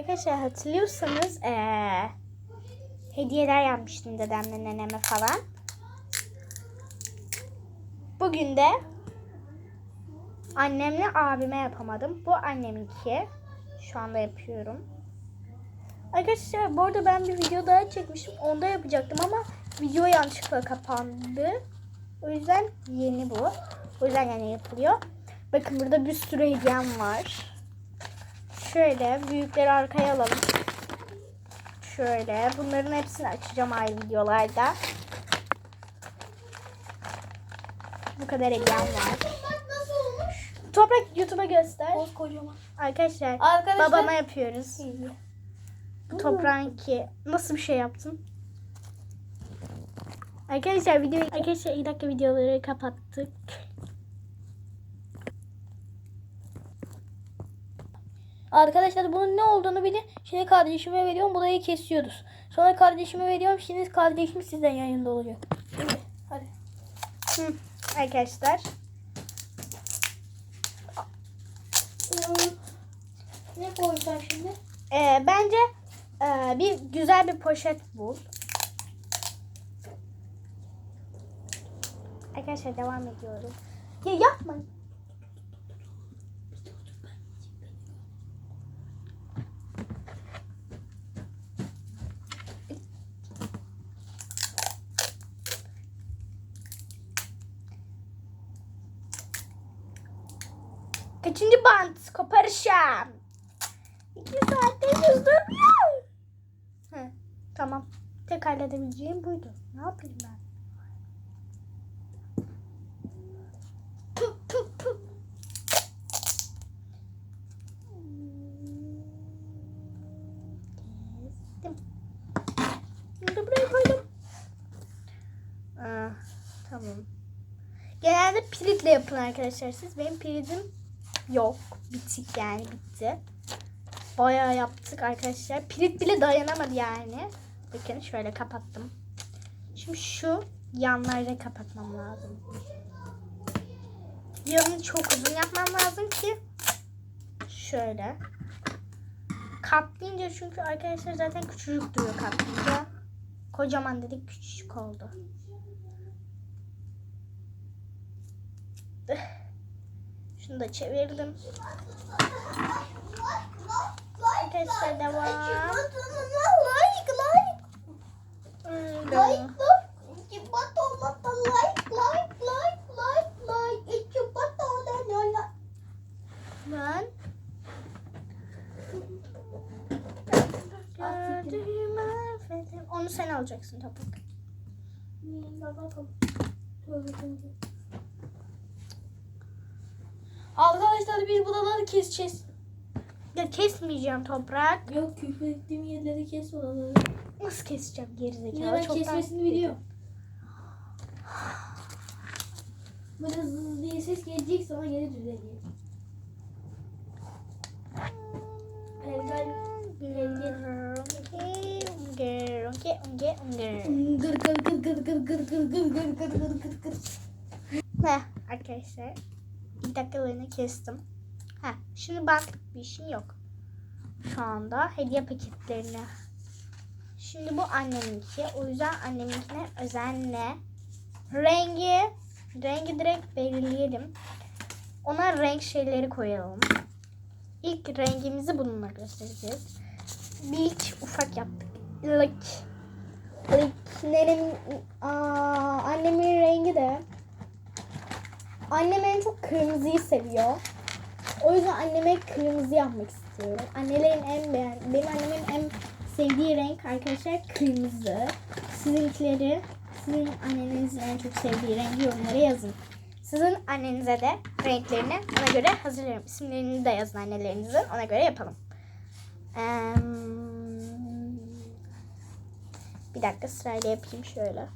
Arkadaşlar hatırlıyorsanız eee, hediyeler yapmıştım dedemle neneme falan. Bugün de annemle abime yapamadım. Bu anneminki. Şu anda yapıyorum. Arkadaşlar bu arada ben bir video daha çekmişim. Onda yapacaktım ama video yanlışlıkla kapandı. O yüzden yeni bu. O yüzden yani yapılıyor. Bakın burada bir sürü hediyem var. Şöyle büyükleri arkaya alalım. Şöyle bunların hepsini açacağım ayrı videolarda. Bu kadar hediyem var. Bak nasıl olmuş? Toprak YouTube'a göster. Kocaman. Arkadaşlar, Arkadaşlar. babama yapıyoruz. Bu toprağınki nasıl bir şey yaptın? Arkadaşlar video arkadaşlar iki dakika videoları kapattık. Arkadaşlar bunun ne olduğunu bilin. Şimdi kardeşime veriyorum. Burayı kesiyoruz. Sonra kardeşime veriyorum. Şimdi kardeşim sizden yayında olacak. Hadi. Hı, arkadaşlar. Ne koyacağım şimdi? Ee, bence e, bir güzel bir poşet bul. Arkadaşlar devam ediyorum. Ya yapma. Kaçıncı bant koparışım? İki saatte yüzdürmüyor. He, tamam. Tek halledebileceğim buydu. Ne yapayım ben? Puh. Kestim. Bunu da buraya koydum. Aa, tamam. Genelde piritle yapın arkadaşlar siz. Benim piritim yok. Bitik yani bitti. Bayağı yaptık arkadaşlar. Pirit bile dayanamadı yani. Bakın şöyle kapattım. Şimdi şu yanları kapatmam lazım. Yanını çok uzun yapmam lazım ki şöyle. Katlayınca çünkü arkadaşlar zaten küçücük duruyor katlayınca. Kocaman dedik küçücük oldu. Şunu da çevirdim. Teste devam. Devam. Ben gördüğümü affedin. Onu sen alacaksın topuk. Niye? Baba topuk. Arkadaşlar biz buraları keseceğiz. Ya kesmeyeceğim toprak. Yok küfrettiğim yerleri kes oraları. Nasıl keseceğim gerizekalı? Yine ben Çoktan kesmesini biliyorum. Böyle zız diye ses gelecek sonra geri düzelir. Elden Arkadaşlar bir dakikalığını kestim. Heh, şimdi baktık bir işim yok. Şu anda hediye paketlerine. Şimdi bu anneminki. O yüzden anneminkine özenle. Rengi, rengi direkt belirleyelim. Ona renk şeyleri koyalım. İlk rengimizi bununla göstereceğiz. Bir ilk ufak yaptık. İlk. İlk nenem, aa, annemin rengi de Annem en çok kırmızıyı seviyor. O yüzden anneme kırmızı yapmak istiyorum. Annelerin en beğen benim annemin en sevdiği renk arkadaşlar kırmızı. Sizinkileri, sizin annenizin en çok sevdiği rengi yorumlara yazın. Sizin annenize de renklerini ona göre hazırlarım. İsimlerini de yazın annelerinizin. Ona göre yapalım. Bir dakika sırayla yapayım şöyle.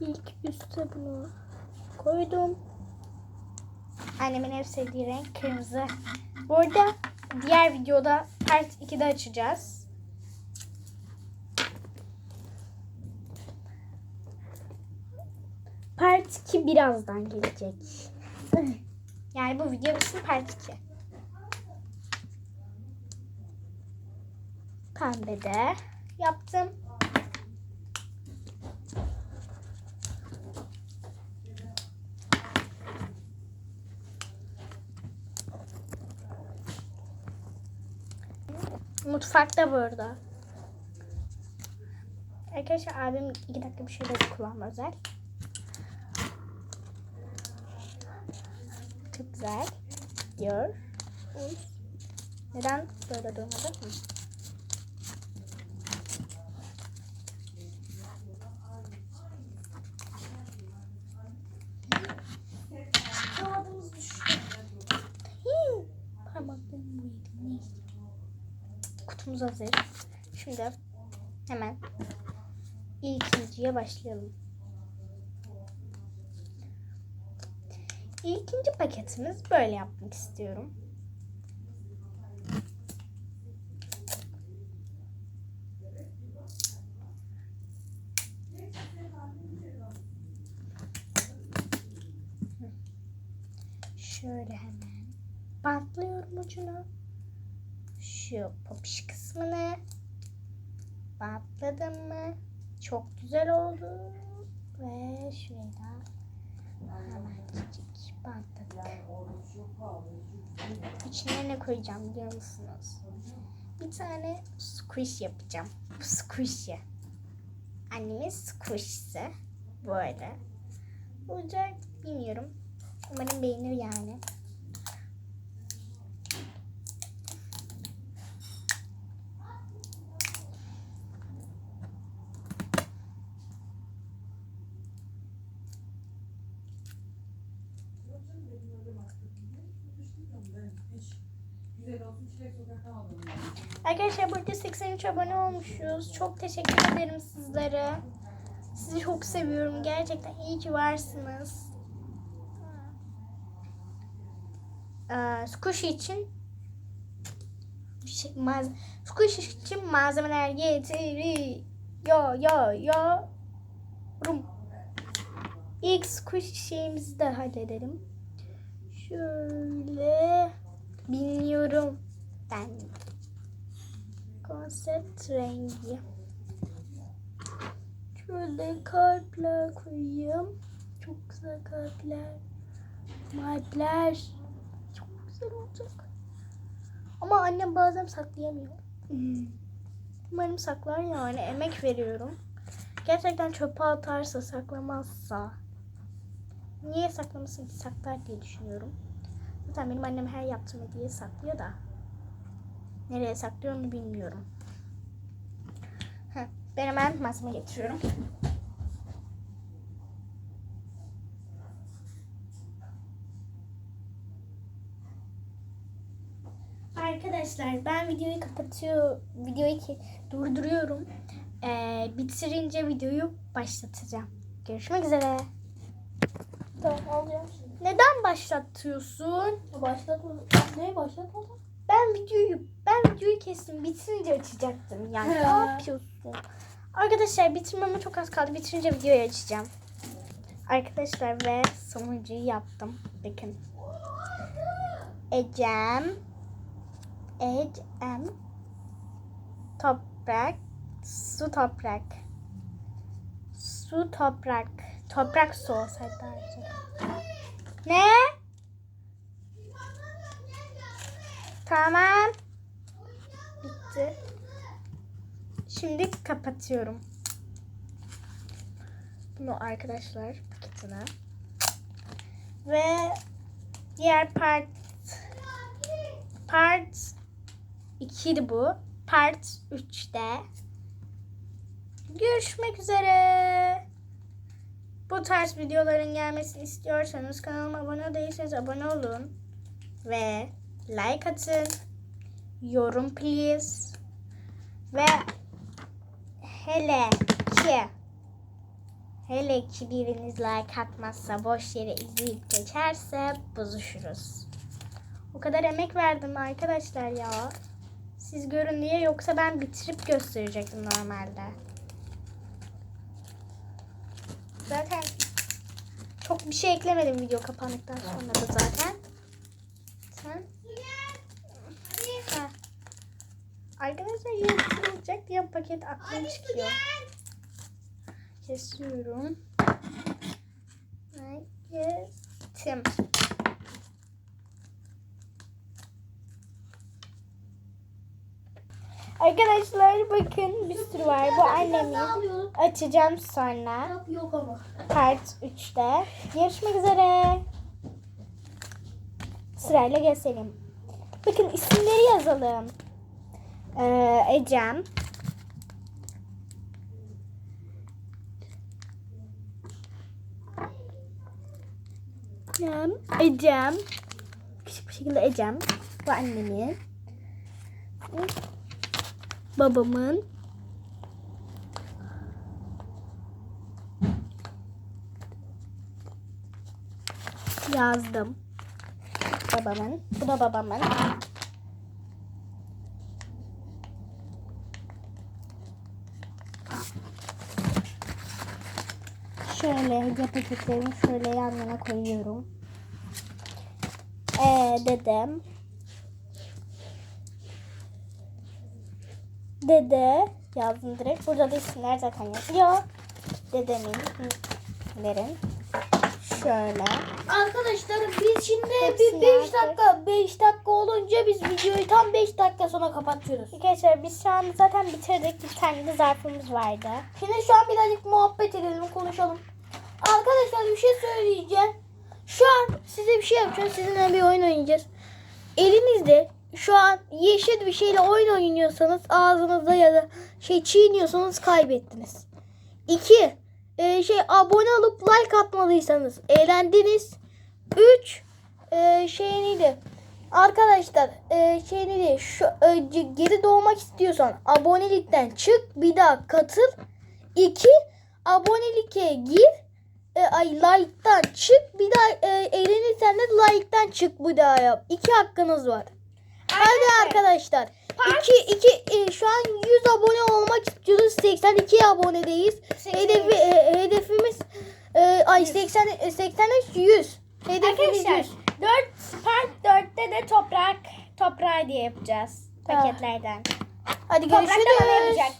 İlk üstte bunu koydum. Annemin en sevdiği renk kırmızı. Bu arada diğer videoda part 2'de açacağız. Part 2 birazdan gelecek. Yani bu video bitsin part 2. Pembe de yaptım. Mutfakta burada. Arkadaşlar abim iki dakika bir şeyleri kullanma özel. Çok güzel. Diyor. Neden böyle durmadı? Kutumuz hazır. Şimdi hemen ikinciye başlayalım. İkinci paketimiz böyle yapmak istiyorum. Şöyle hemen bantlıyorum ucunu. Şu popiş kısmını bantladım mı? Çok güzel oldu. Ve şuraya da hemencik bantladık. İçine ne koyacağım biliyor musunuz? Bir tane squish yapacağım. Bu squish'i. Annemin squish'si. Böyle. Olacak bilmiyorum. Umarım beğenir yani. Arkadaşlar burada 83 abone olmuşuz. Çok teşekkür ederim sizlere. Sizi çok seviyorum. Gerçekten iyi ki varsınız. Ee, squishy için şey, maz squishy için malzemeler getiriyor. Yo yo rum. İlk squishy şeyimizi de halledelim. Şöyle bilmiyorum ben konsept rengi. Şöyle kalpler koyayım. Çok güzel kalpler. Kalpler. Çok güzel olacak. Ama annem bazen saklayamıyor. Umarım saklar yani. Emek veriyorum. Gerçekten çöpe atarsa, saklamazsa. Niye saklamasın ki saklar diye düşünüyorum. Zaten benim annem her yaptığım hediyeyi saklıyor da. Nereye saklıyor onu bilmiyorum. Ben hemen malzeme getiriyorum. Arkadaşlar ben videoyu kapatıyor, videoyu ki durduruyorum. Ee, bitirince videoyu başlatacağım. Görüşmek üzere. Tamam alacağım şimdi. Neden başlatıyorsun? Başlatmadım. Ne başlatmadım? Ben videoyu ben videoyu kestim. Bitirince açacaktım. Yani ne yapıyorsun? Arkadaşlar bitirmeme çok az kaldı. Bitirince videoyu açacağım. Arkadaşlar ve sonuncuyu yaptım. Bakın. Ecem. Ecem. Toprak. Su toprak. Su toprak. Toprak su olsaydı iyi. Ne? Tamam. Bitti. Şimdi kapatıyorum. Bunu arkadaşlar paketine. Ve diğer part part 2'di bu. Part 3'te görüşmek üzere. Bu tarz videoların gelmesini istiyorsanız kanalıma abone değilseniz abone olun. Ve like atın. Yorum please. Ve hele ki hele ki biriniz like atmazsa boş yere izleyip geçerse bozuşuruz. O kadar emek verdim arkadaşlar ya. Siz görün diye yoksa ben bitirip gösterecektim normalde. Zaten çok bir şey eklemedim video kapandıktan sonra da zaten. Sen? Ha. Arkadaşlar yırtılacak diye paket aklım çıkıyor. Kesiyorum. Kestim. Arkadaşlar bakın bir sürü var. Bu annemin. Açacağım sonra. Yok ama. Part 3'te. Görüşmek üzere. Sırayla göstereyim. Bakın isimleri yazalım. Ee, Ecem. Ecem. Ecem. Küçük bir şekilde Ecem. Bu annemin. Babamın. yazdım. Babamın. Bu da babamın. Şöyle hediye paketlerimi şöyle yan yana koyuyorum. Ee, dedem. Dede yazdım direkt. Burada da isimler zaten yazıyor. Dedemin verin. Şöyle. Arkadaşlar biz şimdi Hepsini bir 5 artık- dakika 5 dakika olunca biz videoyu tam 5 dakika sonra kapatıyoruz. Arkadaşlar biz şu an zaten bitirdik. Bir tane de zarfımız vardı. Şimdi şu an birazcık muhabbet edelim, konuşalım. Arkadaşlar bir şey söyleyeceğim. Şu an size bir şey yapacağım. Sizinle bir oyun oynayacağız. Elinizde şu an yeşil bir şeyle oyun oynuyorsanız ağzınızda ya da şey çiğniyorsanız kaybettiniz. İki, e, şey abone olup like atmadıysanız eğlendiniz. Üç, e, şey neydi? Arkadaşlar e, şey neydi? Şu, e, geri doğmak istiyorsan abonelikten çık bir daha katıl. İki, abonelike gir. E, ay like'tan çık. Bir daha e, eğlenirsen de like'tan çık bir daha yap. İki hakkınız var. Hadi arkadaşlar. İki, iki, e, şu an 100 abone olmak istiyoruz. 82 abonedeyiz. Hedefi, e, hedefimiz e, ay 80, e, 83 100. Hedefimiz Arkadaşlar 100. 4 part 4'te de toprak toprağı diye yapacağız paketlerden. Hadi Toprak da görüşürüz. yapacak.